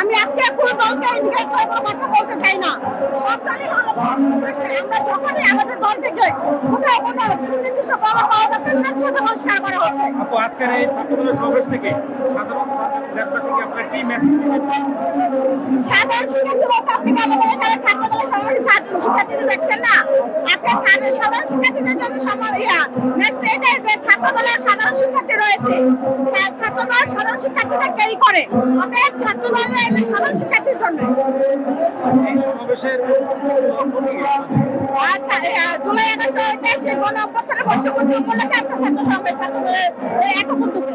আমি আজকে কোনো দলকে ইন্ডিকেট করে কোনো কথা বলতে চাই না। আমরা যখনই আমাদের দল থেকে কোথাও কোনো সুনির্দিষ্ট প্রমাণ পাওয়া যাচ্ছে সাথে সাথে বহিষ্কার করা হচ্ছে। আপু আজকের এই ছাত্রদলের সমাবেশ থেকে সাধারণ দেশবাসীকে আপনারা কি মেসেজ সাধারণ শিক্ষার্থী বলতে আপনি আমাদের এখানে ছাত্রদলের সমাবেশে ছাত্র শিক্ষার্থীদের দেখছেন না। আজকে ছাত্র সাধারণ শিক্ষার্থীদের জন্য এটাই যে ছাত্রদলের সাধারণ শিক্ষার্থী রয়েছে। ছাত্রদল সাধারণ শিক্ষার্থীদের ক্যারি করে। অতএব ছাত্রদল সাধারণ শিক্ষার্থীর জন্য? আচ্ছা জুলাই আগস্ট দেশে গণ অভ্যুত্থানের বর্ষপূর্তি উপলক্ষে আজকে ছাত্র সমাবেশ ছাত্রদলের একক উদ্যোগে।